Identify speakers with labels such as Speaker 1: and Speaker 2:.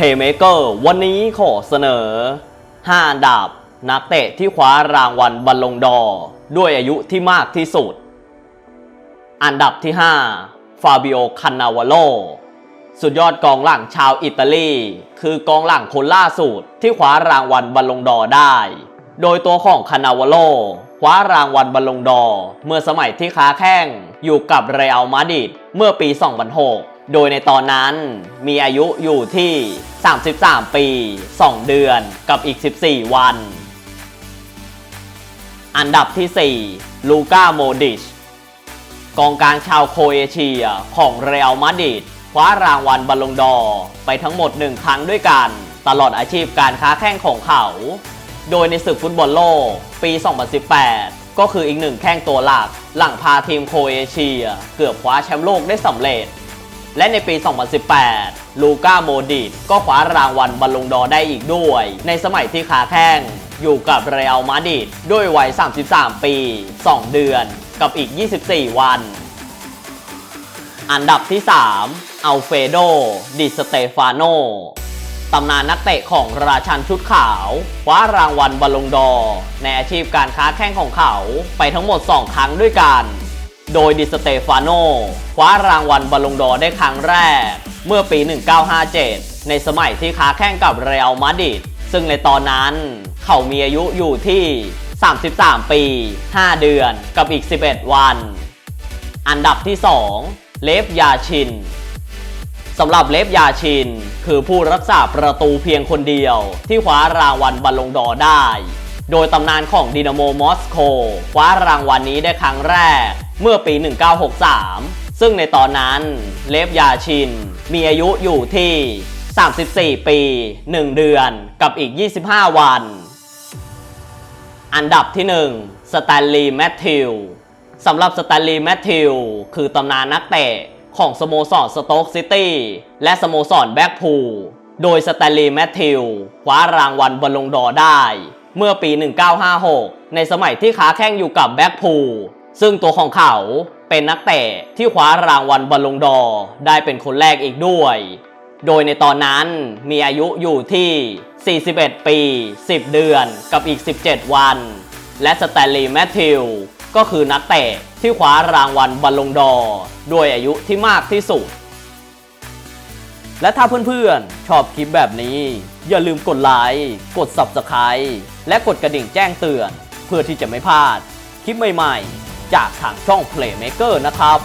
Speaker 1: Playmaker วันนี้ขอเสนอ 5 อันดับ นักเตะที่คว้ารางวัลบัลลงดอร์ด้วยอายุที่มากที่สุด อันดับที่ 5 ฟาบิโอ คานนาวาโล สุดยอดกองหลังชาวอิตาลี คือกองหลังคนล่าสุดที่คว้ารางวัลบัลลงดอร์ได้ โดยตัวของคานาวาโลคว้ารางวัลบัลลงดอร์เมื่อสมัยที่ค้าแข้งอยู่กับเรอัลมาดริดเมื่อปี 2006 โดยในตอนนั้นมีอายุอยู่ที่ 33 ปี 2 เดือนกับอีก 14 วัน อันดับที่ 4 ลูก้าโมดิช กองกลางชาวโคเอเชียของเรอัลมาดริดคว้ารางวัลบัลลงดอร์ไปทั้งหมด 1 ครั้งด้วยกัน ตลอดอาชีพการค้าแข้งของเขา โดยในศึกฟุตบอลโลกปี 2018 ก็คืออีกหนึ่งแข้งตัวหลัก หลังพาทีมโคเอเชีย เกือบคว้าแชมป์โลกได้สำเร็จ และในปี 2018 ลูก้าโมดริดก็คว้ารางวัลบัลลงดอได้อีกด้วย ในสมัยที่คาแข้งอยู่กับเรอัลมาดริดด้วยวัย 33 ปี 2 เดือน กับอีก 24 วัน อันดับที่ 3 อัลเฟโด ดิสเตฟาโนตำนานนักเตะของราชันชุดขาวคว้ารางวัลบอลลงดอในอาชีพการค้าแข้งของเขาไปทั้งหมด 2 ครั้งด้วยกัน โดยดิสเตฟานโนคว้ารางวัลบอลลงดอร์ได้ครั้งแรก เมื่อปี 1957 ในสมัยที่ค้าแข้งกับเรอัลมาดริดซึ่งในตอนนั้นเขามีอายุอยู่ที่ 33 ปี 5 เดือนกับอีก 11 วัน อันดับที่ 2 เลฟยาชินสำหรับเลฟยาชิน คือผู้รักษาประตูเพียงคนเดียว ที่คว้ารางวัลบัลลงดอร์ได้ โดยตำนานของดินาโมมอสโกคว้ารางวัลนนี้ได้ครั้งแรก เมื่อปี 1963 ซึ่งในตอนนั้นเลฟยาชิน มีอายุอยู่ที่ 34 ปี 1 เดือนกับอีก 25 วัน อันดับที่ 1 สแตนลีย์แมทธิวสำหรับสแตนลีย์แมทธิวคือตำนานนักเตะของสโมสรสโต๊กซิตี้และสโมสรแบ็กพูลโดยสแตนลีย์แมทธิวคว้ารางวัลบอลลงดอได้ เมื่อปี 1956 ในสมัยที่ค้าแข้งอยู่กับแบ็กพูล ซึ่งตัวของเขาเป็นนักเตะที่คว้ารางวัลบอลลงดอร์ได้เป็นคนแรกอีกด้วย โดยในตอนนั้นมีอายุอยู่ที่ 41 ปี 10 เดือนกับอีก 17 วัน และสแตนลีย์แมทธิวก็คือนักเตะที่คว้ารางวัลบอลลงดอร์ด้วยอายุที่มากที่สุด และถ้าเพื่อนๆ ชอบคลิปแบบนี้ อย่าลืมกดไลค์กด Subscribe และกดกระดิ่งแจ้งเตือน เพื่อที่จะไม่พลาด คลิปใหม่ๆ จากทางช่อง Playmaker นะครับ